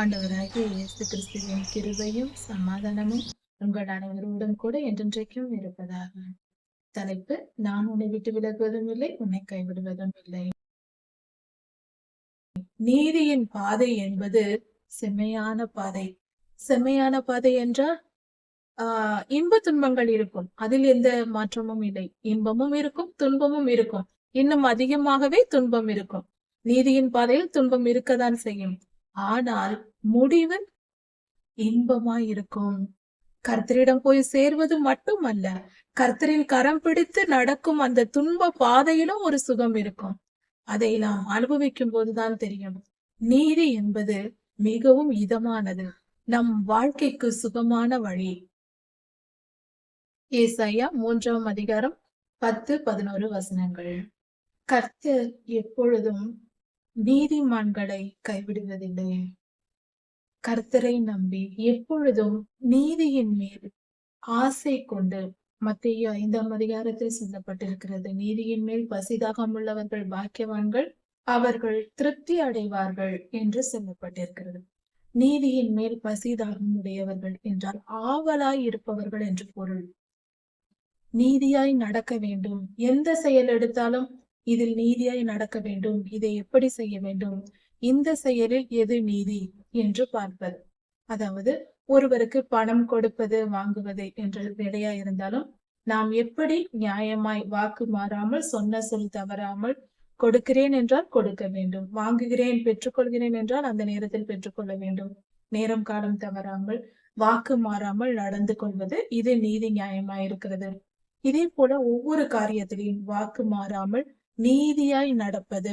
ஆண்டவராகிய இயேசு கிறிஸ்துவின் கிருபையும் சமாதானமும் உங்கள் அனைவருடன் கூட என்றென்றைக்கும் இருப்பதாக. தலைப்பு நான் உன்னை விட்டு விலகுவதும் இல்லை உன்னை கைவிடுவதும் இல்லை. நீதியின் பாதை என்பது செம்மையான பாதை. செம்மையான பாதை என்றால் ஆஹ் இன்ப துன்பங்கள் இருக்கும். அதில் எந்த மாற்றமும் இல்லை. இன்பமும் இருக்கும் துன்பமும் இருக்கும். இன்னும் அதிகமாகவே துன்பம் இருக்கும். நீதியின் பாதையில் துன்பம் இருக்கத்தான் செய்யும். ஆனால் முடிவு இன்பமாயிருக்கும் கர்த்தரிடம் போய் சேர்வது மட்டுமல்ல கர்த்தரின் கரம் பிடித்து நடக்கும் அந்த துன்ப பாதையிலும் ஒரு சுகம் இருக்கும். அதை நாம் அனுபவிக்கும் போதுதான் தெரியும். நீதி என்பது மிகவும் இதமானது. நம் வாழ்க்கைக்கு சுகமான வழி. ஏசாயா மூன்றாம் அதிகாரம் பத்து பதினோரு வசனங்கள். கர்த்தர் எப்பொழுதும் நீதிமான்களை கைவிடுவதில்லை. கர்த்தரை நம்பி எப்பொழுதும் நீதியின் மேல் ஆசை கொண்டு மத்திய ஐந்தாம் அதிகாரத்தில் சொல்லப்பட்டிருக்கிறது. நீதியின் மேல் பசிதாகம் உள்ளவர்கள் பாக்கியவான்கள் அவர்கள் திருப்தி அடைவார்கள் என்று சொல்லப்பட்டிருக்கிறது. நீதியின் மேல் பசிதாகம் உடையவர்கள் என்றால் ஆவலாய் இருப்பவர்கள் என்று பொருள். நீதியாய் நடக்க வேண்டும். எந்த செயல் எடுத்தாலும் இதில் நீதியாய் நடக்க வேண்டும். இதை எப்படி செய்ய வேண்டும்? இந்த செயலில் எது நீதி? என்று பார்ப்பது. அதாவது ஒருவருக்கு பணம் கொடுப்பது வாங்குவது என்ற வேலையா இருந்தாலும் நாம் எப்படி நியாயமாய் வாக்கு மாறாமல் சொன்ன சொல் தவறாமல் கொடுக்கிறேன் என்றால் கொடுக்க வேண்டும். வாங்குகிறேன் பெற்றுக்கொள்கிறேன் என்றால் அந்த நேரத்தில் பெற்றுக்கொள்ள வேண்டும். நேரம் காலம் தவறாமல் வாக்கு மாறாமல் நடந்து கொள்வது இது நீதி நியாயமாய் இருக்கிறது. இதே போல ஒவ்வொரு காரியத்திலையும் வாக்கு மாறாமல் நீதியாய் நடப்பது.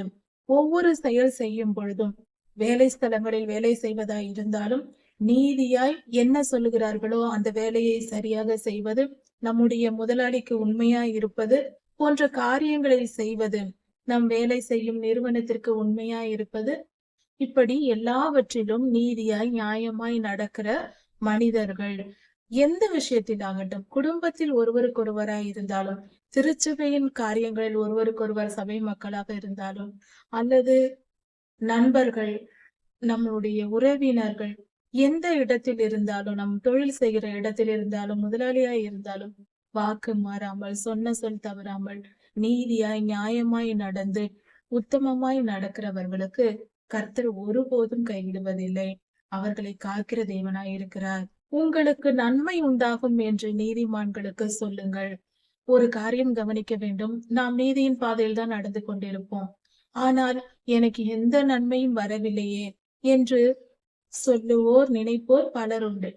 ஒவ்வொரு செயல் செய்யும் பொழுதும் வேலை ஸ்தலங்களில் வேலை செய்வதாய் இருந்தாலும் நீதியாய் என்ன சொல்லுகிறார்களோ அந்த வேலையை சரியாக செய்வது நம்முடைய முதலாளிக்கு உண்மையாய் இருப்பது போன்ற காரியங்களை செய்வது நம் வேலை செய்யும் நிறுவனத்திற்கு உண்மையாய் இருப்பது இப்படி எல்லாவற்றிலும் நீதியாய் நியாயமாய் நடக்கிற மனிதர்கள். எந்த விஷயத்தில் ஆகட்டும் குடும்பத்தில் ஒருவருக்கொருவராய் இருந்தாலும் திருச்சபையின் காரியங்களில் ஒருவருக்கொருவர் சபை மக்களாக இருந்தாலும் அல்லது நண்பர்கள் நம்மளுடைய உறவினர்கள் எந்த இடத்தில் இருந்தாலும் நம் தொழில் செய்கிற இடத்தில் இருந்தாலும் முதலாளியாய் இருந்தாலும் வாக்கு மாறாமல் சொன்ன சொல் தவறாமல் நீதியாய் நியாயமாய் நடந்து உத்தமமாய் நடக்கிறவர்களுக்கு கர்த்தர் ஒருபோதும் கைவிடுவதில்லை அவர்களை காக்கிற தேவனாய் இருக்கிறார். உங்களுக்கு நன்மை உண்டாகும் என்று நீதிமான்களுக்கு சொல்லுங்கள். ஒரு காரியம் கவனிக்க வேண்டும். நாம் நீதியின் பாதையில் தான் நடந்து கொண்டிருப்போம். ஆனால் எனக்கு எந்த நன்மையும் வரவில்லையே என்று சொல்லுவோர் நினைப்போர் பலர் உண்டு.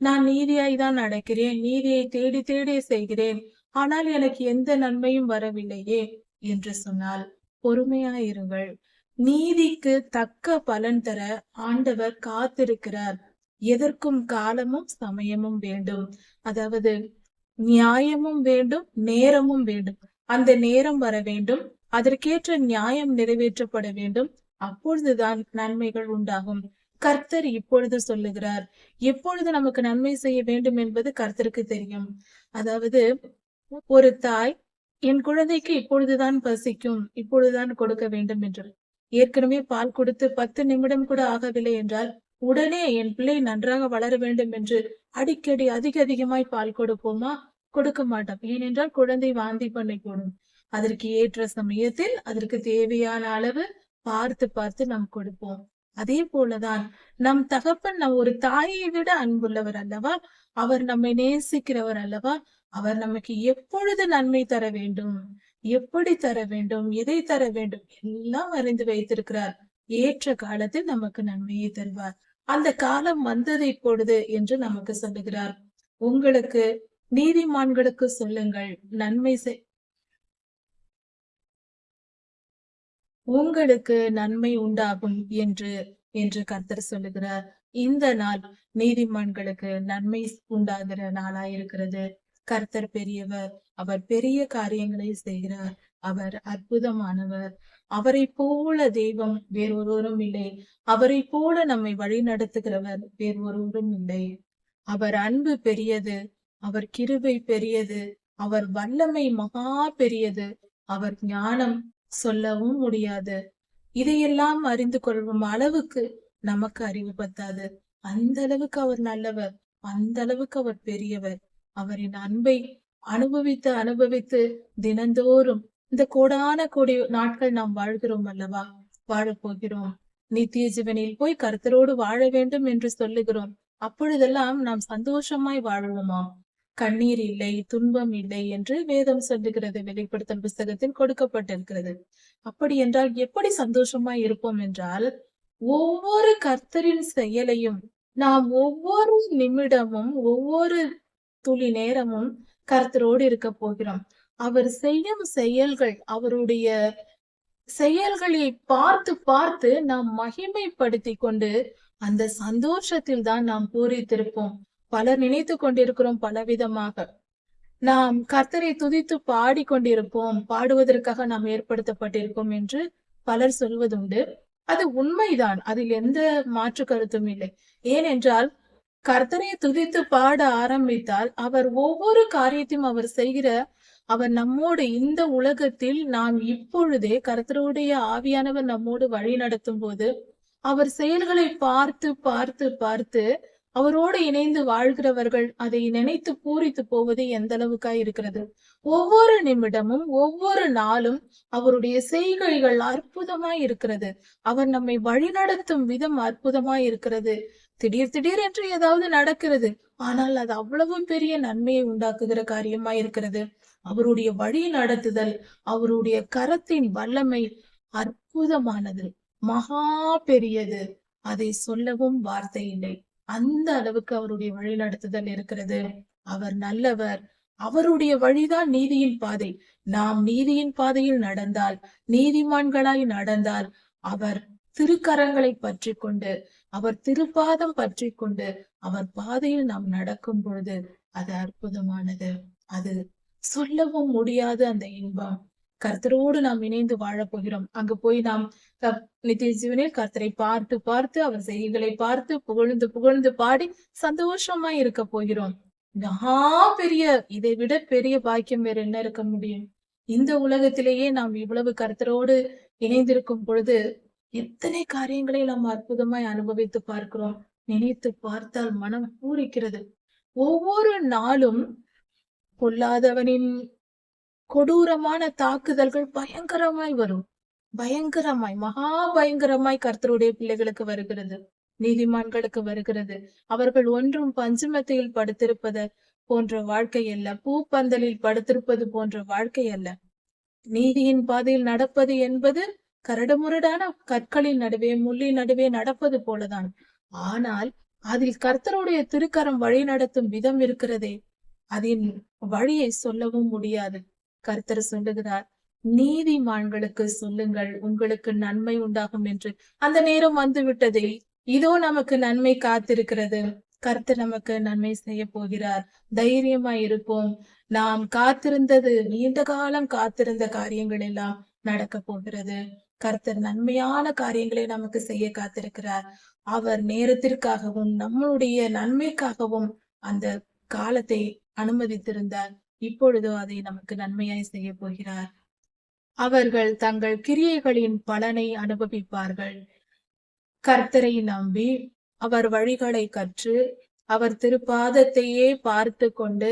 நான் நீதியாய் தான் நடக்கிறேன். நீதியை தேடி தேடி செய்கிறேன். ஆனால் எனக்கு எந்த நன்மையும் வரவில்லையே என்று சொன்னால் பொறுமையாயிருங்கள். நீதிக்கு தக்க பலன் தர ஆண்டவர் காத்திருக்கிறார். எதற்கும் காலமும் சமயமும் வேண்டும். அதாவது நியாயமும் வேண்டும் நேரமும் வேண்டும். அந்த நேரம் வர வேண்டும் அதற்கேற்ற நியாயம் நிறைவேற்றப்பட வேண்டும். அப்பொழுதுதான் நன்மைகள் உண்டாகும். கர்த்தர் இப்பொழுது சொல்லுகிறார் எப்பொழுது நமக்கு நன்மை செய்ய வேண்டும் என்பது கர்த்தருக்கு தெரியும். அதாவது ஒரு தாய் என் குழந்தைக்கு இப்பொழுதுதான் பசிக்கும் இப்பொழுதுதான் கொடுக்க வேண்டும் என்று. ஏற்கனவே பால் கொடுத்து பத்து நிமிடம் கூட ஆகவில்லை என்றால் உடனே என் பிள்ளை நன்றாக வளர வேண்டும் என்று அடிக்கடி அதிக அதிகமாய் பால் கொடுப்போமா? கொடுக்க மாட்டோம். ஏனென்றால் குழந்தை வாந்தி பண்ணி போடும். அதற்கு ஏற்ற சமயத்தில் அதற்கு தேவையான அளவு பார்த்து பார்த்து நாம் கொடுப்போம். அதே போலதான் நம் தகப்பன் நம் ஒரு தாயை விட அன்புள்ளவர் அல்லவா? அவர் நம்மை நேசிக்கிறவர் அல்லவா? அவர் நமக்கு எப்பொழுது நன்மை தர வேண்டும்? எப்படி தர வேண்டும்? எதை தர வேண்டும்? எல்லாம் அறிந்து வைத்திருக்கிறார். ஏற்ற காலத்தில் நமக்கு நன்மையை தருவார். அந்த காலம் வந்ததை இப்பொழுது என்று நமக்கு சொல்லுகிறார். உங்களுக்கு நீதிமான்களுக்கு சொல்லுங்கள் நன்மை செய். உங்களுக்கு நன்மை உண்டாகும் என்று என்று கர்த்தர் சொல்லுகிறார். இந்த நாள் நீதிமான்களுக்கு நன்மை உண்டாகிற நாளா இருக்கிறது. கர்த்தர் பெரியவர் அவர் பெரிய காரியங்களை செய்கிறார். அவர் அற்புதமானவர். அவரை போல தெய்வம் வேறொருவரும் இல்லை. அவரை போல நம்மை வழி நடத்துகிறவர் வேறொருவரும் இல்லை. அவர் அன்பு பெரியது அவர் கிருபை பெரியது அவர் வல்லமை மகா பெரியது அவர் ஞானம் சொல்லவும் முடியாது. இதையெல்லாம் அறிந்து கொள்ளும் அளவுக்கு நமக்கு அறிவு பத்தாது. அந்த அளவுக்கு அவர் நல்லவர் அந்த அளவுக்கு அவர் பெரியவர். அவரின் அன்பை அனுபவித்து அனுபவித்து தினந்தோறும் இந்த கோடான கோடி நாட்கள் நாம் வாழ்கிறோம் அல்லவா? வாழப்போகிறோம் நித்திய ஜீவனில் போய் கருத்தரோடு வாழ வேண்டும் என்று சொல்லுகிறோம். அப்பொழுதெல்லாம் நாம் சந்தோஷமாய் வாழுவோமாம் கண்ணீர் இல்லை துன்பம் இல்லை என்று வேதம் சொல்லுகிறது. வெளிப்படுத்தும் புஸ்தகத்தில் கொடுக்கப்பட்டிருக்கிறது. அப்படி என்றால் எப்படி சந்தோஷமாய் இருப்போம் என்றால் ஒவ்வொரு கர்த்தரின் செயலையும் நாம் ஒவ்வொரு நிமிடமும் ஒவ்வொரு துளி நேரமும் கர்த்தரோடு இருக்க போகிறோம். அவர் செய்யும் செயல்கள் அவருடைய செயல்களை பார்த்து பார்த்து நாம் மகிமைப்படுத்தி கொண்டு அந்த சந்தோஷத்தில் தான் நாம் பூரித்திருப்போம். பலர் நினைத்து கொண்டிருக்கிறோம் பலவிதமாக. நாம் கர்த்தரை துதித்து பாடிக்கொண்டிருப்போம் பாடுவதற்காக நாம் ஏற்படுத்தப்பட்டிருக்கோம் என்று பலர் சொல்வதுண்டு. அது உண்மைதான். அதில் எந்த மாற்று கருத்தும் இல்லை. ஏனென்றால் கர்த்தரை துதித்து பாட ஆரம்பித்தால் அவர் ஒவ்வொரு காரியத்தையும் அவர் செய்கிற அவர் நம்மோடு இந்த உலகத்தில் நாம் இப்பொழுதே கர்த்தருடைய ஆவியானவர் நம்மோடு வழி நடத்தும் போது அவர் செயல்களை பார்த்து பார்த்து பார்த்து அவரோடு இணைந்து வாழ்கிறவர்கள் அதை நினைத்து பூரித்து போவது எந்த அளவுக்காய் இருக்கிறது? ஒவ்வொரு நிமிடமும் ஒவ்வொரு நாளும் அவருடைய செய்கைகள் அற்புதமாய் இருக்கிறது. அவர் நம்மை வழிநடத்தும் விதம் அற்புதமாய் இருக்கிறது. திடீர் திடீர் என்று ஏதாவது நடக்கிறது. ஆனால் அது அவ்வளவு பெரிய நன்மையை உண்டாக்குகிற காரியமா இருக்கிறது. அவருடைய வழி நடத்துதல் அவருடைய கரத்தின் வல்லமை அற்புதமானது. மகா பெரியது. அதை சொல்லவும் வார்த்தை இல்லை. அந்த அளவுக்கு அவருடைய வழி நடத்துதல் இருக்கிறது. அவர் நல்லவர். அவருடைய வழிதான் நீதியின் பாதை. நாம் நீதியின் பாதையில் நடந்தால் நீதிமான்களாய் நடந்தால் அவர் திருக்கரங்களை பற்றி கொண்டு அவர் திருப்பாதம் பற்றி கொண்டு அவர் பாதையில் நாம் நடக்கும் பொழுது அது அற்புதமானது. அது சொல்லவும் முடியாத அந்த இன்பம். கர்த்தரோடு நாம் இணைந்து வாழப் போகிறோம். அங்கு போய் நாம் நித்திய ஜீவனில் கர்த்தரை பார்த்து பார்த்து அவர் செய்திகளை பார்த்து புகழ்ந்து புகழ்ந்து பாடி சந்தோஷமா இருக்க போகிறோம். மகா பெரிய இதை விட பெரிய பாக்கியம் வேற என்ன இருக்க முடியும்? இந்த உலகத்திலேயே நாம் இவ்வளவு கர்த்தரோடு இணைந்திருக்கும் பொழுது எத்தனை காரியங்களை நாம் அற்புதமாய் அனுபவித்து பார்க்கிறோம். நினைத்து பார்த்தால் மனம் பூரிக்கிறது. ஒவ்வொரு நாளும் பொல்லாதவனின் கொடூரமான தாக்குதல்கள் பயங்கரமாய் வரும். பயங்கரமாய் மகா பயங்கரமாய் கர்த்தருடைய பிள்ளைகளுக்கு வருகிறது. நீதிமான்களுக்கு வருகிறது. அவர்கள் ஒன்றும் பஞ்சமத்தையில் படுத்திருப்பது போன்ற வாழ்க்கை அல்ல. பூப்பந்தலில் படுத்திருப்பது போன்ற வாழ்க்கை அல்ல. நீதியின் பாதையில் நடப்பது என்பது கரடுமுரடான கற்களின் நடுவே முள்ளின் நடுவே நடப்பது போலதான். ஆனால் அதில் கர்த்தருடைய திருக்கரம் வழி நடத்தும் விதம் இருக்கிறதே. அதன் வழியை சொல்லவும் முடியாது. கர்த்தர் சொல்லுகிறார் நீதிமான்களுக்கு சொல்லுங்கள் உங்களுக்கு நன்மை உண்டாகும் என்று. அந்த நேரம் வந்து விட்டதே இதோ நமக்கு நன்மை காத்திருக்கிறது. கர்த்தர் நமக்கு நன்மை செய்ய போகிறார். தைரியமா இருப்போம். நாம் காத்திருந்தது நீண்ட காலம் காத்திருந்த காரியங்கள் எல்லாம் நடக்க போகிறது. கர்த்தர் நன்மையான காரியங்களை நமக்கு செய்ய காத்திருக்கிறார். அவர் நேரத்திற்காகவும் நம்மளுடைய நன்மைக்காகவும் அந்த காலத்தை அனுமதித்திருந்தார். இப்பொழுதோ அதை நமக்கு நன்மையாய் செய்ய போகிறார். அவர்கள் தங்கள் கிரியைகளின் பலனை அனுபவிப்பார்கள். கர்த்தரை நம்பி அவர் வழிகளை கற்று அவர் திருப்பாதத்தையே பார்த்து கொண்டு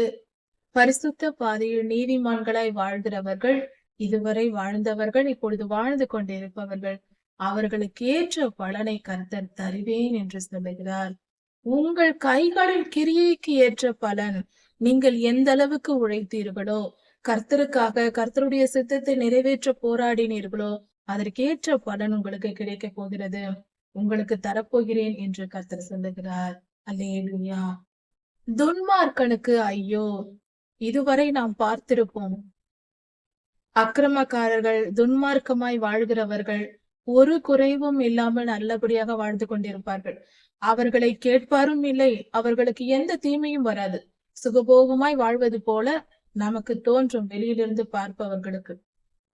பரிசுத்த பாதையில் நீதிமான்களாய் வாழ்கிறவர்கள் இதுவரை வாழ்ந்தவர்கள் இப்பொழுது வாழ்ந்து கொண்டிருப்பவர்கள் அவர்களுக்கு ஏற்ற பலனை கர்த்தர் தருவேன் என்று சொல்லுகிறார். உங்கள் கைகளின் கிரியைக்கு ஏற்ற பலன் நீங்கள் எந்த அளவுக்கு உழைத்தீர்களோ கர்த்தருக்காக கர்த்தருடைய சித்தத்தை நிறைவேற்ற போராடினீர்களோ அதற்கேற்ற பலன் உங்களுக்கு கிடைக்க போகிறது. உங்களுக்கு தரப்போகிறேன் என்று கர்த்தர் சொல்லுகிறார். அல்லேலூயா. துன்மார்க்கனுக்கு ஐயோ இதுவரை நாம் பார்த்திருப்போம். அக்கிரமக்காரர்கள் துன்மார்க்கமாய் வாழ்கிறவர்கள் ஒரு குறைவும் இல்லாமல் நல்லபடியாக வாழ்ந்து கொண்டிருப்பார்கள். அவர்களை கேட்பாரும் இல்லை அவர்களுக்கு எந்த தீமையும் வராது. சுகபோகமாய் வாழ்வது போல நமக்கு தோன்றும் வெளியிலிருந்து பார்ப்பவர்களுக்கு.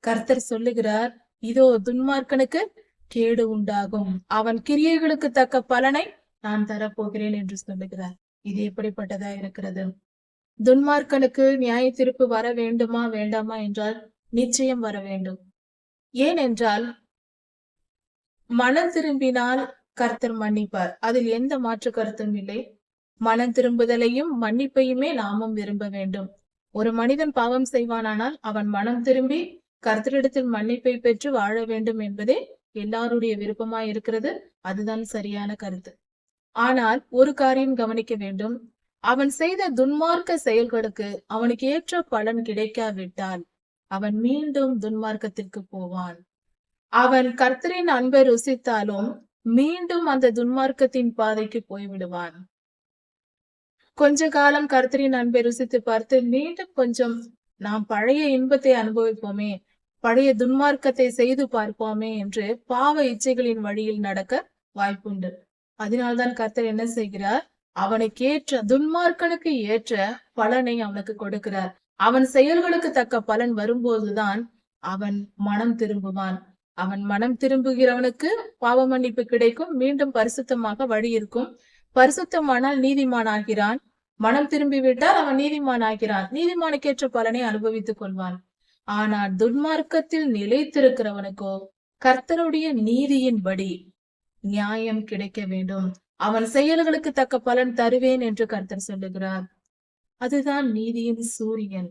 கர்த்தர் சொல்லுகிறார் இதோ துன்மார்க்கனுக்கு கேடு உண்டாகும். அவன் கிரியைகளுக்கு தக்க பலனை நான் தரப்போகிறேன் என்று சொல்லுகிறார். இது எப்படிப்பட்டதா இருக்கிறது? துன்மார்க்கனுக்கு நியாய திருப்பு வர வேண்டுமா வேண்டாமா என்றால் நிச்சயம் வர வேண்டும். ஏனென்றால் மனம் திரும்பினால் கர்த்தர் மன்னிப்பார். அதில் எந்த மாற்று கருத்தும் இல்லை. மனம் திரும்புதலையும் மன்னிப்பையுமே நாமும் விரும்ப வேண்டும். ஒரு மனிதன் பாவம் செய்வானானால் அவன் மனம் திரும்பி கர்த்தரிடத்தில் மன்னிப்பை பெற்று வாழ வேண்டும் என்பதே எல்லாருடைய விருப்பமாய் இருக்கிறது. அதுதான் சரியான கருத்து. ஆனால் ஒரு காரியம் கவனிக்க வேண்டும். அவன் செய்த துன்மார்க்க செயல்களுக்கு அவனுக்கு ஏற்ற பலன் கிடைக்காவிட்டால் அவன் மீண்டும் துன்மார்க்கத்திற்கு போவான். அவன் கர்த்தரின் அன்பை ருசித்தாலும் மீண்டும் அந்த துன்மார்க்கத்தின் பாதைக்கு போய்விடுவான். கொஞ்ச காலம் கர்த்தரின் அன்பை ருசித்து பார்த்து மீண்டும் கொஞ்சம் நாம் பழைய இன்பத்தை அனுபவிப்போமே பழைய துன்மார்க்கத்தை செய்து பார்ப்போமே என்று பாவ இச்சைகளின் வழியில் நடக்க வாய்ப்புண்டு. அதனால்தான் கர்த்தர் என்ன செய்கிறார்? அவனுக்கு ஏற்ற துன்மார்க்கனுக்கு ஏற்ற பலனை அவனுக்கு கொடுக்கிறார். அவன் செயல்களுக்கு தக்க பலன் வரும்போதுதான் அவன் மனம் திரும்புவான். அவன் மனம் திரும்புகிறவனுக்கு பாவ மன்னிப்பு கிடைக்கும். மீண்டும் பரிசுத்தமாக வழி இருக்கும். பரிசுத்தமானால் நீதிமான் ஆகிறான் மனம் திரும்பி விட்டால் அவன் நீதிமான் ஆகிறான். நீதிமானுக்கேற்ற பலனை அனுபவித்துக் கொள்வான். ஆனால் துன்மார்க்கத்தில் நிலைத்திருக்கிறவனுக்கோ கர்த்தருடைய நீதியின்படி நியாயம் கிடைக்க வேண்டும். அவன் செயல்களுக்கு தக்க பலன் தருவேன் என்று கர்த்தர் சொல்லுகிறார். அதுதான் நீதியின் சூரியன்.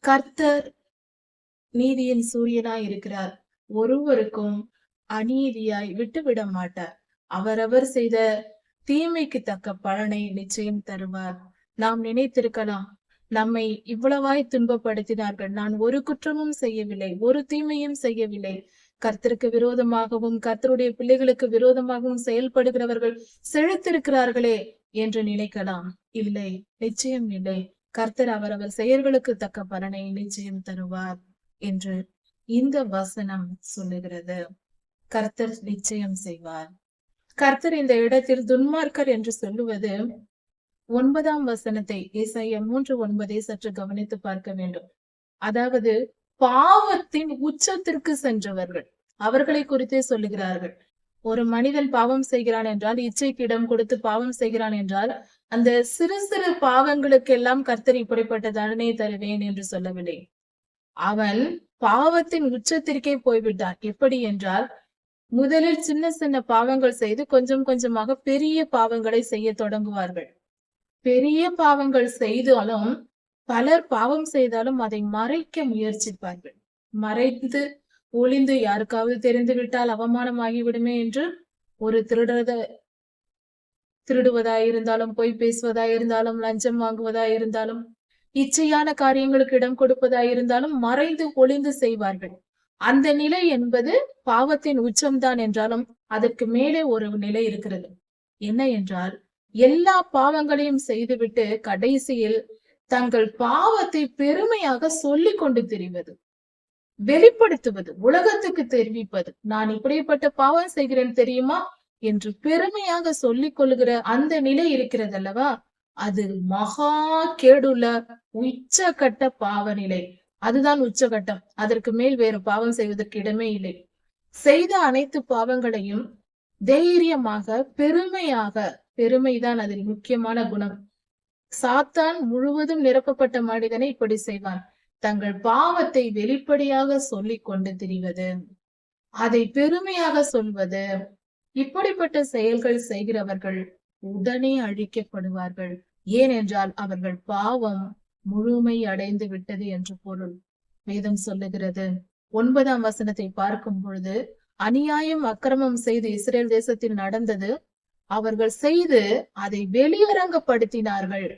கர்த்தர் நீதியின் சூரியனாய் இருக்கிறார். ஒருவருக்கும் அநீதியாய் விட்டுவிட மாட்டார். அவரவர் செய்த தீமைக்கு தக்க பலனை நிச்சயம் தருவார். நாம் நினைத்திருக்கலாம் நம்மை இவ்வளவாய் துன்பப்படுத்தினார்கள். நான் ஒரு குற்றமும் செய்யவில்லை ஒரு தீமையும் செய்யவில்லை. கர்த்தருக்கு விரோதமாகவும் கர்த்தருடைய பிள்ளைகளுக்கு விரோதமாகவும் செயல்படுகிறவர்கள் செழித்திருக்கிறார்களே என்று நினைக்கலாம். இல்லை நிச்சயம் இல்லை. கர்த்தர் அவரவர் செயல்களுக்கு தக்க பலனை நிச்சயம் தருவார் என்று இந்த வசனம் சொல்லுகிறது. கர்த்தர் நிச்சயம் செய்வார். கர்த்தர் இந்த இடத்தில் துன்மார்க்கர் என்று சொல்லுவது ஒன்பதாம் வசனத்தை இசைய மூன்று ஒன்பதை சற்று கவனித்து பார்க்க வேண்டும். அதாவது பாவத்தின் உச்சத்திற்கு சென்றவர்கள். அவர்களை குறித்தே சொல்லுகிறார்கள். ஒரு மனிதன் பாவம் செய்கிறான் என்றால் இச்சைக்கு இடம் கொடுத்து பாவம் செய்கிறான் என்றால் அந்த சிறு சிறு பாவங்களுக்கெல்லாம் கர்த்தர் இப்படிப்பட்ட தண்டனை தருவேன் என்று சொல்லவில்லை. அவன் பாவத்தின் உச்சத்திற்கே போய்விட்டான். எப்படி என்றால் முதலில் சின்ன சின்ன பாவங்கள் செய்து கொஞ்சம் கொஞ்சமாக பெரிய பாவங்களை செய்ய தொடங்குவார்கள். பெரிய பாவங்கள் செய்தாலும் பலர் பாவம் செய்தாலும் அதை மறைக்க முயற்சிப்பார்கள். மறைத்து ஒளிந்து யாருக்காவது தெரிந்து விட்டால் அவமானமாகி விடுமே என்று ஒரு திருடுறத திருடுவதா இருந்தாலும் பொய் பேசுவதா இருந்தாலும் லஞ்சம் வாங்குவதா இருந்தாலும் இச்சையான காரியங்களுக்கு இடம் கொடுப்பதாய் இருந்தாலும் மறைந்து ஒளிந்து செய்வார்கள். அந்த நிலை என்பது பாவத்தின் உச்சம்தான் என்றாலும் அதற்கு மேலே ஒரு நிலை இருக்கிறது. என்ன என்றால் எல்லா பாவங்களையும் செய்துவிட்டு கடைசியில் தங்கள் பாவத்தை பெருமையாக சொல்லிக் கொண்டு திரிவது வெளிப்படுத்துவது உலகத்துக்கு தெரிவிப்பது. நான் இப்படிப்பட்ட பாவம் செய்கிறேன் தெரியுமா? என்று பெருமையாக சொல்லிக் கொள்கிற அந்த நிலை இருக்கிறது அல்லவா அது மகா கேடுள்ள உச்சகட்ட பாவ நிலை. அதுதான் உச்சகட்டம். அதற்கு மேல் வேறு பாவம் செய்வதற்கு இடமே இல்லை. செய்த அனைத்து பாவங்களையும் தைரியமாக பெருமையாக பெருமைதான் அதில் முக்கியமான குணம். சாத்தான் முழுவதும் நிரப்பப்பட்ட மனிதனை இப்படி செய்வான். தங்கள் பாவத்தை வெளிப்படையாக சொல்லிக் கொண்டு திரிவது. அதை பெருமையாக சொல்வது. இப்படிப்பட்ட செயல்கள் செய்கிறவர்கள் உடனே அழிக்கப்படுவார்கள். ஏனென்றால் அவர்கள் பாவம் முழுமை அடைந்து விட்டது என்று பொருள். வேதம் சொல்லுகிறது. ஒன்பதாம் வசனத்தை பார்க்கும் பொழுது அநியாயம் அக்கிரமம் செய்து இஸ்ரேல் தேசத்தில் நடந்தது அவர்கள் செய்து அதை வெளியரங்கப்படுத்தினார்கள்.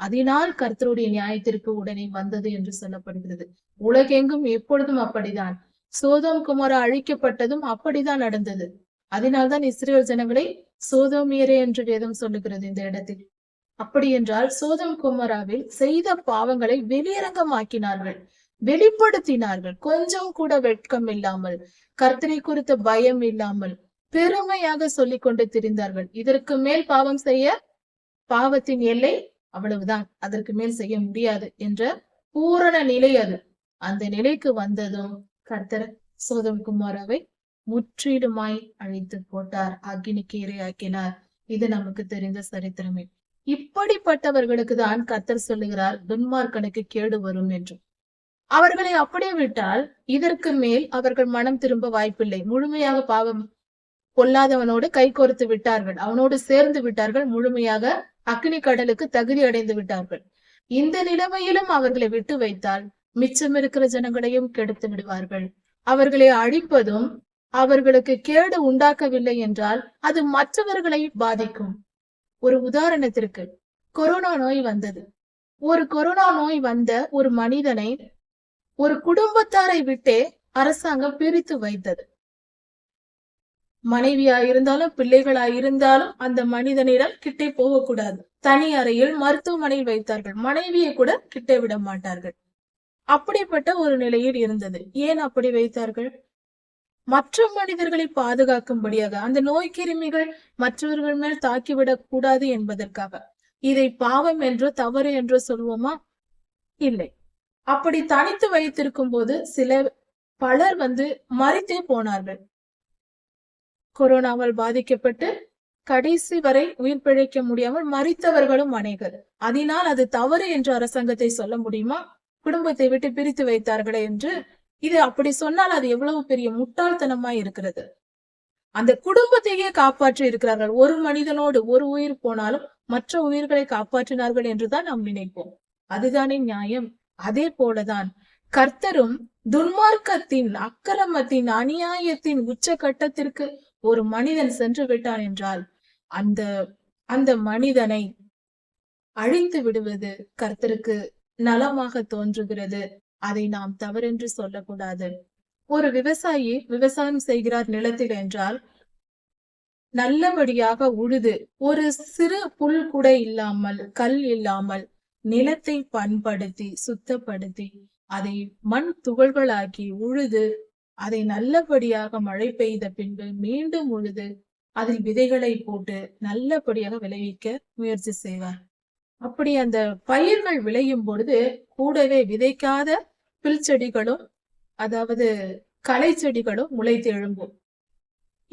அதனால் கர்த்தருடைய நியாயத்திற்கு உடனே வந்தது என்று சொல்லப்படுகிறது. உலகெங்கும் எப்பொழுதும் அப்படிதான். சோதோம் குமார அழிக்கப்பட்டதும் அப்படிதான் நடந்தது. அதனால்தான் இஸ்ரேல் ஜனங்களை சோதோமியரே என்று வேதம் சொல்லுகிறது இந்த இடத்தில். அப்படி என்றால் சோதம் குமராவில் செய்த பாவங்களை வெளியரங்கமாக்கினார்கள். வெளிப்படுத்தினார்கள். கொஞ்சம் கூட வெட்கம் இல்லாமல் கர்த்தரை குறித்த பயம் இல்லாமல் பெருமையாக சொல்லிக் கொண்டு திரிந்தார்கள். இதற்கு மேல் பாவம் செய்ய பாவத்தின் எல்லை அவ்வளவுதான். அதற்கு மேல் செய்ய முடியாது என்ற பூரண நிலை அது. அந்த நிலைக்கு வந்ததும் கர்த்தர் சோதம் முற்றிலுமாய் அழைத்து போட்டார். அக்னிக்கு இரையாக்கினார். இது நமக்கு தெரிந்த சரித்திரமே. இப்படிப்பட்டவர்களுக்கு தான் கர்த்தர் சொல்லுகிறார் துன்மார்க்கனுக்கு கேடு வரும் என்று. அவர்களை அப்படியே விட்டால் இதற்கு மேல் அவர்கள் மனம் திரும்ப வாய்ப்பில்லை. முழுமையாக பாவம் பொல்லாதவனோடு கை கோர்த்து விட்டார்கள். அவனோடு சேர்ந்து விட்டார்கள். முழுமையாக அக்னி கடலுக்கு தகுதி அடைந்து விட்டார்கள். இந்த நிலைமையிலும் அவர்களை விட்டு வைத்தால் மிச்சம் இருக்கிற ஜனங்களையும் கெடுத்து விடுவார்கள். அவர்களை அழிப்பதும் அவர்களுக்கு கேடு உண்டாக்கவில்லை என்றால் அது மற்றவர்களை பாதிக்கும். ஒரு உதாரணத்திற்கு கொரோனா நோய் வந்தது. ஒரு கொரோனா நோய் வந்த ஒரு மனிதனை ஒரு குடும்பத்தாரை விட்டே அரசாங்கம் பிரித்து வைத்தது. மனைவியா இருந்தாலும் பிள்ளைகளா இருந்தாலும் அந்த மனிதனிடம் கிட்டே போகக்கூடாது. தனி அறையில் மருத்துவமனையில் வைத்தார்கள். மனைவியை கூட கிட்டே விட மாட்டார்கள். அப்படிப்பட்ட ஒரு நிலையில் இருந்தது. ஏன் அப்படி வைத்தார்கள்? மற்ற மனிதர்களை பாதுகாக்கும்படியாக அந்த நோய் கிருமிகள் மற்றவர்கள் மேல் தாக்கிவிடக் கூடாது என்பதற்காக. இதை பாவம் என்றோ தவறு என்றோ சொல்வோமா? இல்லை. அப்படி தனித்து வைத்திருக்கும் போது சில பலர் வந்து மறித்தே போனார்கள். கொரோனாவால் பாதிக்கப்பட்டு கடைசி வரை உயிர் பிழைக்க முடியாமல் மறித்தவர்களும் அநேகர். அதனால் அது தவறு என்று அரசாங்கத்தை சொல்ல முடியுமா? குடும்பத்தை விட்டு பிரித்து வைத்தார்களே என்று. இது அப்படி சொன்னால் அது எவ்வளவு பெரிய முட்டாள்தனமா இருக்கிறது. அந்த குடும்பத்தையே காப்பாற்றி இருக்கிறார்கள். ஒரு மனிதனோடு ஒரு உயிர் போனாலும் மற்ற உயிர்களை காப்பாற்றினார்கள் என்றுதான் நாம் நினைப்போம். அதுதானே நியாயம். அதே போலதான் கர்த்தரும் துன்மார்க்கத்தின் அக்கிரமத்தின் அநியாயத்தின் உச்சகட்டத்திற்கு ஒரு மனிதன் சென்று விட்டான் என்றால் அந்த அந்த மனிதனை அழித்து விடுவது கர்த்தருக்கு நலமாக தோன்றுகிறது. அதை நாம் தவறென்று சொல்லக்கூடாது. ஒரு விவசாயி விவசாயம் செய்கிறார் நிலத்தில் என்றால் நல்லபடியாக உழுது ஒரு சிறு புல் கூட இல்லாமல் கல் இல்லாமல் நிலத்தை பண்படுத்தி சுத்தப்படுத்தி அதை மண் துகள்களாக்கி உழுது அதை நல்லபடியாக மழை பெய்த பின்பு மீண்டும் உழுது அதில் விதைகளை போட்டு நல்லபடியாக விளைவிக்க முயற்சி செய்வார். அப்படி அந்த பயிர்கள் விளையும் பொழுது கூடவே விதைக்காத பில் செடிகளும் அதாவது களை செடிகளும் முளைத்து எழும்பும்.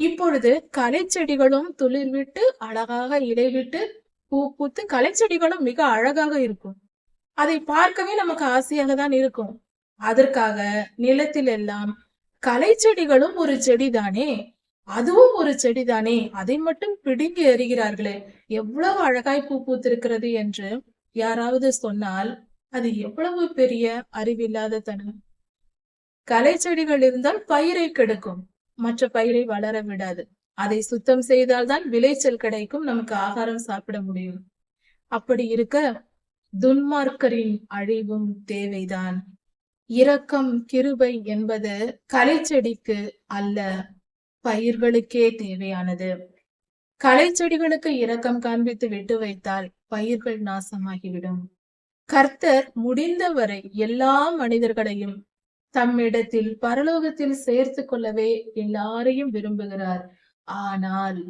இப்பொழுது களை செடிகளும் துளிர்விட்டு அழகாக இலைவிட்டு பூ பூத்து களை செடிகளும் மிக அழகாக இருக்கும். அதை பார்க்கவே நமக்கு ஆசையாக தான் இருக்கும். அதற்காக நிலத்தில் எல்லாம் கலை செடிகளும் ஒரு செடிதானே? அதுவும் ஒரு செடிதானே? அதை மட்டும் பிடுங்கி எறிகிறார்களே. எவ்வளவு அழகாய் பூ பூத்திருக்கிறது என்று யாராவது சொன்னால் அது எவ்வளவு பெரிய அறிவில்லாத தனம். கலை செடிகள் இருந்தால் பயிரை கெடுக்கும். மற்ற பயிரை வளர விடாது. அதை சுத்தம் செய்தால்தான் விளைச்சல் கிடைக்கும். நமக்கு ஆகாரம் சாப்பிட முடியும். அப்படி இருக்க துன்மார்க்கரின் அழிவும் தேவைதான். இரக்கம் கிருபை என்பது கலைச்செடிக்கு அல்ல பயிர்களுக்கே தேவையானது. கலைச்செடிகளுக்கு இரக்கம் காண்பித்து விட்டு வைத்தால் பயிர்கள் நாசமாகிவிடும். கர்த்தர் முடிந்தவரை எல்லா மனிதர்களையும் தம்மிடத்தில் பரலோகத்தில் சேர்த்து கொள்ளவே எல்லாரையும் விரும்புகிறார். ஆனால்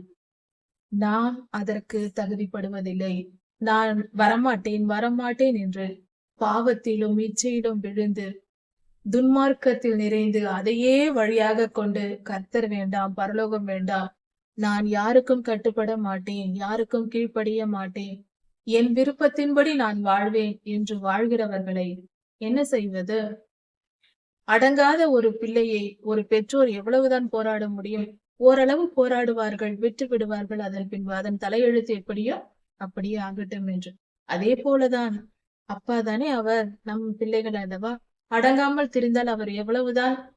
நாம் அதற்கு தகுதிப்படுவதில்லை. நான் வரமாட்டேன் வரமாட்டேன் என்று பாவத்திலும் இச்சையிலும் விழுந்து துன்மார்க்கத்தில் நிறைந்து அதையே வழியாக கொண்டு கர்த்தர் வேண்டாம் பரலோகம் வேண்டாம். நான் யாருக்கும் கட்டுப்பட மாட்டேன் யாருக்கும் கீழ்ப்படிய மாட்டேன். என் விருப்பத்தின்படி நான் வாழ்வேன் என்று வாழ்கிறவர்களை என்ன செய்வது? அடங்காத ஒரு பிள்ளையை ஒரு பெற்றோர் எவ்வளவுதான் போராட முடியும் ஓரளவு போராடுவார்கள் விட்டு விடுவார்கள் அதன் பின்பு அதன் தலையெழுத்து எப்படியோ அப்படியே ஆகட்டும் என்று. அதே போலதான் அப்பா தானே அவர் நம் பிள்ளைகள் அல்லவா? அடங்காமல் திரிந்தால் அவர் எவ்வளவுதான்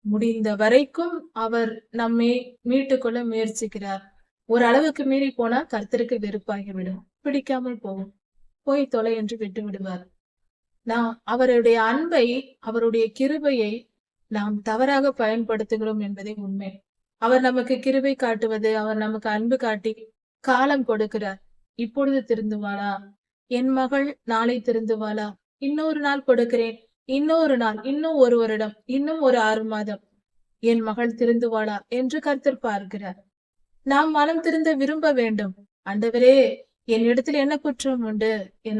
முடிந்த வரைக்கும் அவர் நம்மை மீட்டுக்கொள்ள முயற்சிக்கிறார். ஒரு அளவுக்கு மீறி போனா கர்த்தருக்கு வெறுப்பாகிவிடும். பிடிக்காமல் போகும். போய் தொலை என்று விட்டு விடுவார். நாம் அவருடைய அன்பை அவருடைய கிருபையை நாம் தவறாக பயன்படுத்துகிறோம் என்பதே உண்மை. அவர் நமக்கு கிருபை காட்டுவது அவர் நமக்கு அன்பு காட்டி காலம் கொடுக்கிறார். இப்பொழுது திருந்துவாளா? என் மகள் நாளை திருந்துவாளா? இன்னொரு நாள் கொடுக்கிறேன். இன்னொரு நாள் இன்னும் ஒரு வருடம் இன்னும் ஒரு ஆறு மாதம். என் மகள் திருந்துவாளா என்று கர்த்தர் பார்க்கிறார். நாம் மனம் திருந்த விரும்ப வேண்டும். அண்டவரே என்னிடத்தில் என்ன குற்றம் உண்டு?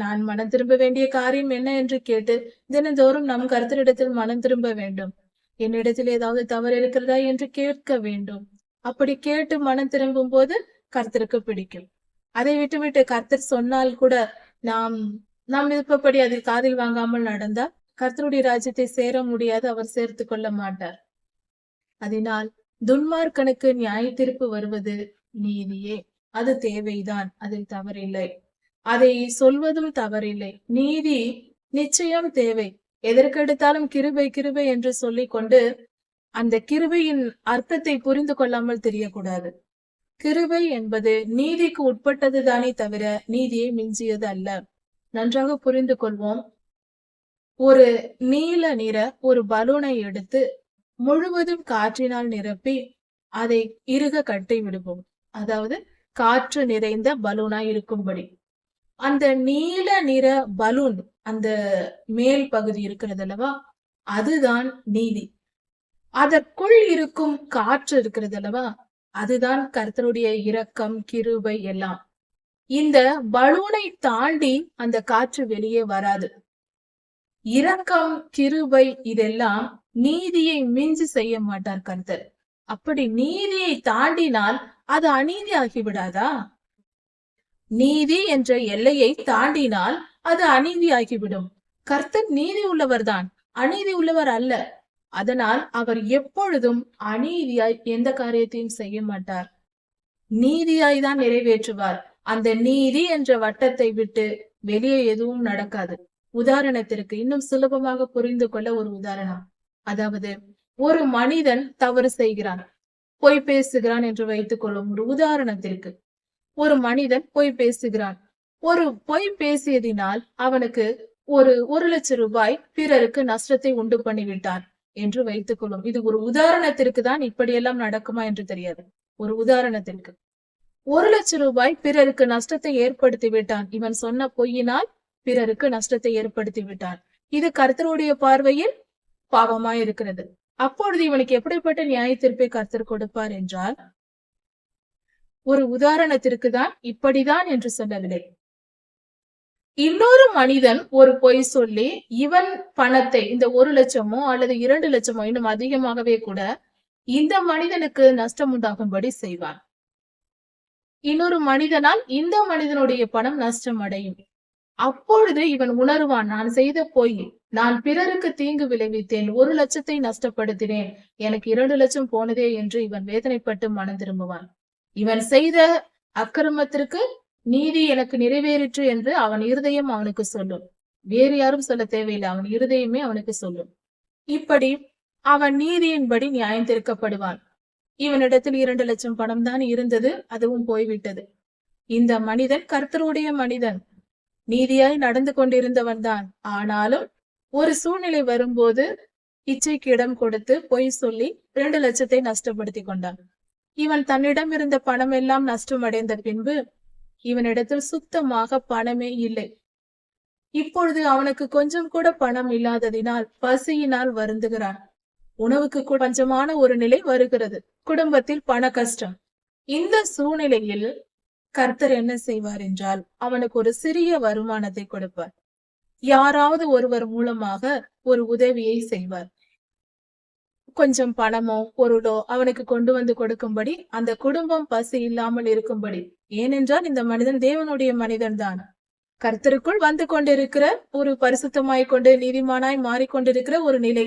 நான் மனம் திரும்ப வேண்டிய காரியம் என்ன என்று கேட்டு தினந்தோறும் நம் கருத்தரிடத்தில் மனம் திரும்ப வேண்டும். என்னிடத்தில் ஏதாவது தவறு இருக்கிறதா என்று கேட்க வேண்டும். அப்படி கேட்டு மனம் திரும்பும் போது கர்த்தருக்கு பிடிக்கும். அதை விட்டுவிட்டு கர்த்தர் சொன்னால் கூட நாம் நாம் விருப்பப்படி அதில் காதில் வாங்காமல் நடந்தால் கர்த்தருடைய ராஜ்யத்தை சேர முடியாது அவர் சேர்த்து கொள்ள மாட்டார். அதனால் துன்மார்க்கனுக்கு நியாய தீர்ப்பு வருவது நீதியே. அது தேவைதான் அதில் தவறில்லை. அதை சொல்வதும் தவறில்லை. நீதி நிச்சயம் தேவை. எதற்கெடுத்தாலும் கிருபை கிருபை என்று சொல்லிக்கொண்டு அந்த கிருபையின் அர்த்தத்தை புரிந்து கொள்ளாமல் தெரியக்கூடாது. கிருபை என்பது நீதிக்கு உட்பட்டது தானே தவிர நீதியை மிஞ்சியது அல்ல நன்றாக புரிந்து கொள்வோம். ஒரு நீல நிற ஒரு பலூனை எடுத்து முழுவதும் காற்றினால் நிரப்பி அதை இறுக கட்டி விடுவோம். அதாவது காற்று நிறைந்த பலூனாய் இருக்கும்படி. அந்த நீல நிற பலூன் அந்த மேல் பகுதி இருக்கிறது அல்லவா? அதுதான் நீதி. அதற்குள் இருக்கும் காற்று இருக்கிறது அல்லவா? அதுதான் கர்த்தருடைய இரக்கம் கிருபை எல்லாம். இந்த பலூனை தாண்டி அந்த காற்று வெளியே வராது. இரக்கம் கிருபை இதெல்லாம் நீதியை மிஞ்சி செய்ய மாட்டார் கர்த்தர். அப்படி நீதியை தாண்டினால் அது அநீதி ஆகிவிடாதா நீதி என்ற எல்லையை தாண்டினால் அது அநீதி ஆகிவிடும் கர்த்தர் நீதி உள்ளவர்தான் அநீதி உள்ளவர் அல்ல. அதனால் அவர் எப்பொழுதும் அநீதியாய் எந்த காரியத்தையும் செய்ய மாட்டார். நீதியாய் தான் நிறைவேற்றுவார். அந்த நீதி என்ற வட்டத்தை விட்டு வெளியே எதுவும் நடக்காது. உதாரணத்திற்கு இன்னும் சுலபமாக புரிந்து கொள்ள ஒரு உதாரணம். அதாவது ஒரு மனிதன் தவறு செய்கிறான் பொய் பேசுகிறான் என்று வைத்துக் கொள்ளும் ஒரு உதாரணத்திற்கு. ஒரு மனிதன் பொய் பேசுகிறான். ஒரு பொய் பேசியதினால் அவனுக்கு ஒரு ஒரு லட்சம் ரூபாய் பிறருக்கு நஷ்டத்தை உண்டு பண்ணிவிட்டான் என்று வைத்துக் கொள்ளும். இது ஒரு உதாரணத்திற்கு தான் இப்படியெல்லாம் நடக்குமா என்று தெரியாது. ஒரு உதாரணத்திற்கு. ஒரு லட்சம் ரூபாய் பிறருக்கு நஷ்டத்தை ஏற்படுத்தி விட்டான். இவன் சொன்ன பொய்யினால் பிறருக்கு நஷ்டத்தை ஏற்படுத்தி விட்டான் இது கர்த்தருடைய பார்வையில் பாவமா இருக்கிறது. அப்பொழுது இவனுக்கு எப்படிப்பட்ட நியாய தீர்ப்பை கர்த்தர் கொடுப்பார் என்றால் ஒரு உதாரணத்திற்கு தான் இப்படிதான் என்று சொல்லவில்லை. இன்னொரு மனிதன் ஒரு பொய் சொல்லி இவன் பணத்தை இந்த ஒரு லட்சமோ அல்லது இரண்டு லட்சமோ இன்னும் அதிகமாகவே கூட இந்த மனிதனுக்கு நஷ்டம் உண்டாகும்படி செய்வான். இன்னொரு மனிதனால் இந்த மனிதனுடைய பணம் நஷ்டம் அடையும். அப்பொழுது இவன் உணர்வான் நான் செய்த பொய். நான் பிறருக்கு தீங்கு விளைவித்தேன். ஒரு லட்சத்தை நஷ்டப்படுத்தினேன். எனக்கு இரண்டு லட்சம் போனதே என்று இவன் வேதனைப்பட்டு மனம் திரும்புவான். இவன் செய்த அக்கிரமத்திற்கு நீதி எனக்கு நிறைவேறிற்று என்று அவன் இருதயம் அவனுக்கு சொல்லும். வேறு யாரும் சொல்ல தேவையில்லை. அவன் இருதயமே அவனுக்கு சொல்லும். இப்படி அவன் நீதியின்படி நியாயம் திருக்கப்படுவான். இவனிடத்தில் இரண்டு லட்சம் பணம் தான் இருந்தது. அதுவும் போய்விட்டது. இந்த மனிதன் கர்த்தருடைய மனிதன் நீதியாய் நடந்து கொண்டிருந்தவன் தான். ஆனாலும் ஒரு சூழ்நிலை வரும்போது இச்சைக்கு இடம் கொடுத்து பொய் சொல்லி இரண்டு லட்சத்தை நஷ்டப்படுத்தி கொண்டான். இவன் தன்னிடம் இருந்த பணம் எல்லாம் நஷ்டம் அடைந்த பின்பு இவனிடத்தில் சுத்தமாக பணமே இல்லை. இப்பொழுது அவனுக்கு கொஞ்சம் கூட பணம் இல்லாததினால் பசியினால் வருந்துகிறான். உணவுக்கு கொஞ்சமான பஞ்சமான ஒரு நிலை வருகிறது. குடும்பத்தில் பண கஷ்டம். இந்த சூழ்நிலையில் கர்த்தர் என்ன செய்வார் என்றால் அவனுக்கு ஒரு சிறிய வருமானத்தை கொடுப்பார். யாராவது ஒருவர் மூலமாக ஒரு உதவியை செய்வார். கொஞ்சம் பணமோ பொருளோ அவனுக்கு கொண்டு வந்து கொடுக்கும்படி அந்த குடும்பம் பசி இல்லாமல் இருக்கும்படி. ஏனென்றால் இந்த மனிதன் தேவனுடைய மனிதன் தான். கர்த்தருக்குள் வந்து கொண்டிருக்கிற ஒரு பரிசுத்தமாய் கொண்டு நீதிமானாய் மாறிக்கொண்டிருக்கிற ஒரு நிலை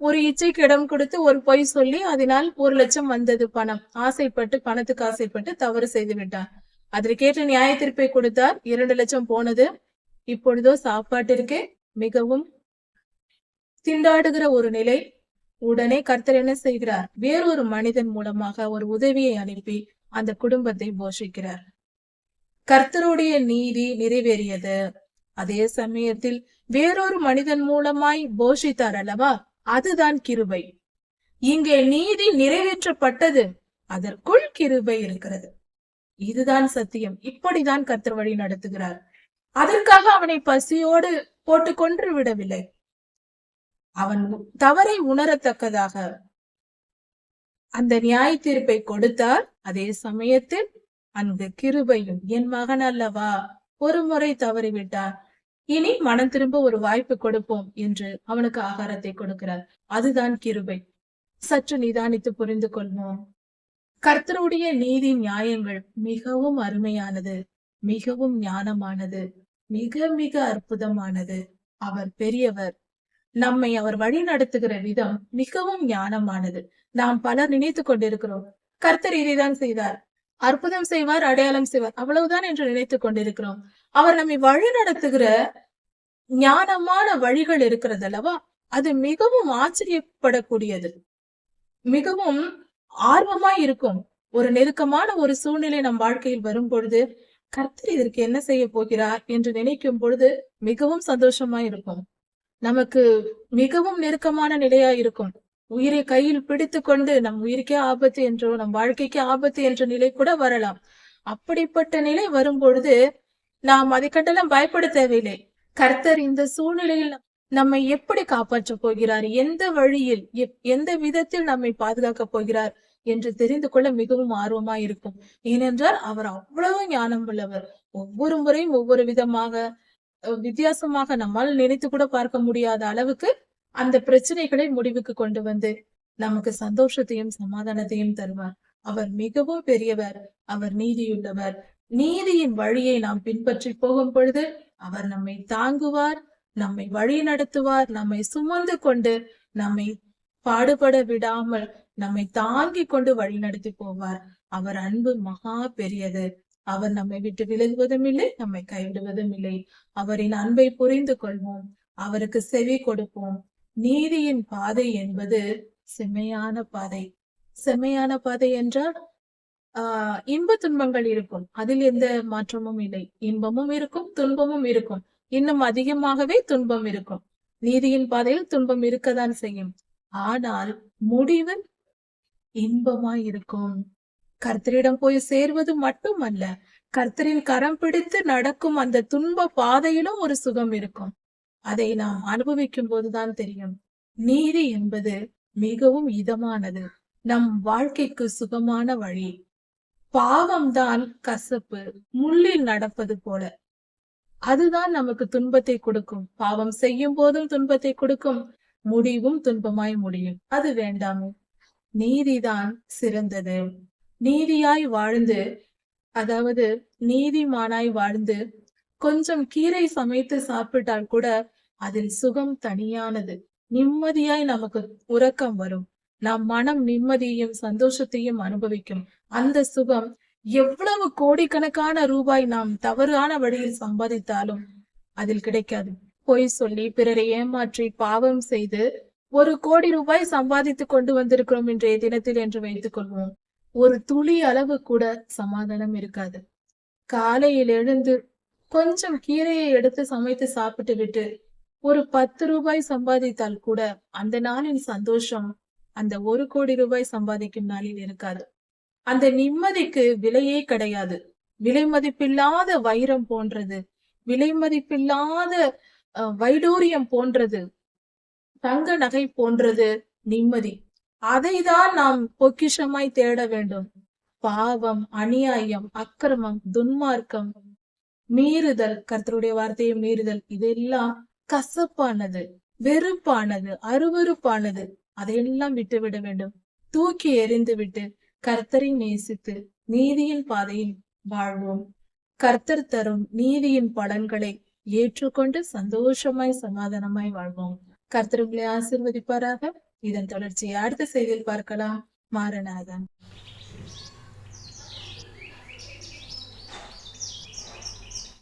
ஒரு இச்சைக்கு இடம் கொடுத்து ஒரு பொய் சொல்லி அதனால் ஒரு லட்சம் வந்தது பணம். ஆசைப்பட்டு பணத்துக்கு ஆசைப்பட்டு தவறு செய்து விட்டார். அதற்கேற்ற நியாய தீர்ப்பை கொடுத்தார். இரண்டு லட்சம் போனது. இப்பொழுதோ சாப்பாட்டிற்கு மிகவும் திண்டாடுகிற ஒரு நிலை. உடனே கர்த்தர் என்ன செய்கிறார்? வேறொரு மனிதன் மூலமாக ஒரு உதவியை அனுப்பி அந்த குடும்பத்தை போஷிக்கிறார். கர்த்தருடைய நீதி நிறைவேறியது. அதே சமயத்தில் வேறொரு மனிதன் மூலமாய் போஷித்தார் அல்லவா? அதுதான் கிருபை. இங்கே நீதி நிறைவேற்றப்பட்டது. அதற்குள் கிருபை இருக்கிறது. இதுதான் சத்தியம். இப்படிதான் கர்த்தர் வழி நடத்துகிறார். அதற்காக அவனை பசியோடு போட்டு கொன்று விடவில்லை. அவன் தவறை உணரத்தக்கதாக அந்த நியாய தீர்ப்பை கொடுத்தார். அதே சமயத்தில் அந்த கிருபையும் என் மகன் அல்லவா? ஒரு முறை தவறிவிட்டார். இனி மனம் திரும்ப ஒரு வாய்ப்பு கொடுப்போம் என்று அவனுக்கு ஆகாரத்தை கொடுக்கிறார். அதுதான் கிருபை. சற்று நிதானித்து புரிந்து கொள்வோம். கர்த்தருடைய நீதி நியாயங்கள் மிகவும் அருமையானது மிகவும் ஞானமானது மிக மிக அற்புதமானது. அவர் பெரியவர். நம்மை அவர் வழி நடத்துகிற விதம் மிகவும் ஞானமானது. நாம் பலர் நினைத்து கொண்டிருக்கிறோம். கர்த்தர் இதைதான் செய்தார். அற்புதம் செய்வார் அடையாளம் செய்வார். அவ்வளவுதான் என்று நினைத்துக் கொண்டிருக்கிறோம். அவர் நம்மை வழி நடத்துகிற ஞானமான வழிகள் இருக்கிறது அல்லவா அது மிகவும் ஆச்சரியப்படக்கூடியது. மிகவும் ஆர்வமாய் இருக்கும். ஒரு நெருக்கமான ஒரு சூழ்நிலை நம் வாழ்க்கையில் வரும் பொழுது கர்த்தர் இதற்கு என்ன செய்ய போகிறார்? என்று நினைக்கும் பொழுது மிகவும் சந்தோஷமா இருக்கும். நமக்கு மிகவும் நெருக்கமான நிலையா இருக்கும். உயிரை கையில் பிடித்து கொண்டு நம் உயிருக்கே ஆபத்து என்றோ நம் வாழ்க்கைக்கு ஆபத்து என்ற நிலை கூட வரலாம். அப்படிப்பட்ட நிலை வரும் பொழுது நாம் அதை பயப்பட தேவையில்லை கர்த்தர் இந்த சூழ்நிலையில் நம்மை எப்படி காப்பாற்றப் போகிறார்? எந்த வழியில் எப்- எந்த விதத்தில் நம்மை பாதுகாக்கப் போகிறார்? என்று தெரிந்து கொள்ள மிகவும் ஆர்வமா இருக்கும். ஏனென்றால் அவர் அவ்வளவு ஞானம் உள்ளவர். ஒவ்வொரு முறையும் ஒவ்வொரு விதமாக வித்தியாசமாக நம்மால் நினைத்து கூட பார்க்க முடியாத அளவுக்கு அந்த பிரச்சனைகளை முடிவுக்கு கொண்டு வந்து நமக்கு சந்தோஷத்தையும் சமாதானத்தையும் தருவார். அவர் மிகவும் பெரியவர். அவர் நீதியுள்ளவர். நீதியின் வழியை நாம் பின்பற்றி போகும் பொழுது அவர் நம்மை தாங்குவார் நம்மை வழி நடத்துவார் நம்மை சுமந்து கொண்டு நம்மை பாடுபட விடாமல் நம்மை தாங்கி கொண்டு வழி நடத்தி போவார். அவர் அன்பு மகா பெரியது. அவர் நம்மை விட்டு விலகுவதும் இல்லை நம்மை கைவிடுவதும் இல்லை. அவரின் அன்பை புரிந்து கொள்வோம். அவருக்கு செவி கொடுப்போம். நீதியின் பாதை என்பது செம்மையான பாதை. செம்மையான பாதை என்றால் ஆஹ் இன்ப துன்பங்கள் இருக்கும். அதில் எந்த மாற்றமும் இல்லை. இன்பமும் இருக்கும் துன்பமும் இருக்கும். இன்னும் அதிகமாகவே துன்பம் இருக்கும். நீதியின் பாதையில் துன்பம் இருக்கத்தான் செய்யும். ஆனால் முடிவு இன்பமாய் இருக்கும். கர்த்தரிடம் போய் சேர்வது மட்டுமல்ல கர்த்தரின் கரம் பிடித்து நடக்கும் அந்த துன்ப பாதையிலும் ஒரு சுகம் இருக்கும். அதை நாம் அனுபவிக்கும் போதுதான் தெரியும். நீதி என்பது மிகவும் இதமானது. நம் வாழ்க்கைக்கு சுகமான வழி. பாவம்தான் கசப்பு முள்ளில் நடப்பது போல. அதுதான் நமக்கு துன்பத்தை கொடுக்கும். பாவம் செய்யும் போதும் துன்பத்தை கொடுக்கும். முடிவும் துன்பமாய் முடியும். அது வேண்டாமே. நீதிதான் சிறந்தது. நீதியாய் வாழ்ந்து அதாவது நீதிமானாய் வாழ்ந்து கொஞ்சம் கீரை சமைத்து சாப்பிட்டால் கூட அதில் சுகம் தனியானது. நிம்மதியாய் நமக்கு உறக்கம் வரும். நம் மனம் நிம்மதியையும் சந்தோஷத்தையும் அனுபவிக்கும். அந்த சுகம் எவ்வளவு கோடிக்கணக்கான ரூபாய் நாம் தவறான வழியில் சம்பாதித்தாலும் அதில் கிடைக்காது. பொய் சொல்லி பிறரை ஏமாற்றி பாவம் செய்து ஒரு கோடி ரூபாய் சம்பாதித்து கொண்டு வந்திருக்கிறோம் இன்றைய தினத்தில் என்று வைத்துக் கொள்வோம். ஒரு துளி அளவு கூட சமாதானம் இருக்காது. காலையில் எழுந்து கொஞ்சம் கீரையை எடுத்து சமைத்து சாப்பிட்டு விட்டு ஒரு பத்து ரூபாய் சம்பாதித்தால் கூட அந்த நாளின் சந்தோஷம் அந்த ஒரு கோடி ரூபாய் சம்பாதிக்கும் நாளில் இருக்காது. அந்த நிம்மதிக்கு விலையே கிடையாது. விலை மதிப்பில்லாத வைரம் போன்றது. விலை மதிப்பில்லாத வைடூரியம் போன்றது. தங்க நகை போன்றது. நிம்மதி. அதைதான் நாம் பொக்கிஷமாய் தேட வேண்டும். பாவம் அநியாயம் அக்கிரமம் துன்மார்க்கம் மீறுதல். கர்த்தருடைய வார்த்தையை மீறுதல். இதெல்லாம் கசப்பானது வெறுப்பானது அருவருப்பானது. அதையெல்லாம் விட்டுவிட வேண்டும். தூக்கி எறிந்து விட்டு கர்த்தரை நேசித்து நீதியின் பாதையில் வாழ்வோம். கர்த்தர் தரும் நீதியின் பலன்களை ஏற்றுக்கொண்டு சந்தோஷமாய் சமாதானமாய் வாழ்வோம். கர்த்தர் உங்களை ஆசிர்வதிப்பாராக. இதன் தொடர்ச்சியை அடுத்த செய்தியில் பார்க்கலாம். மாரநாதன்.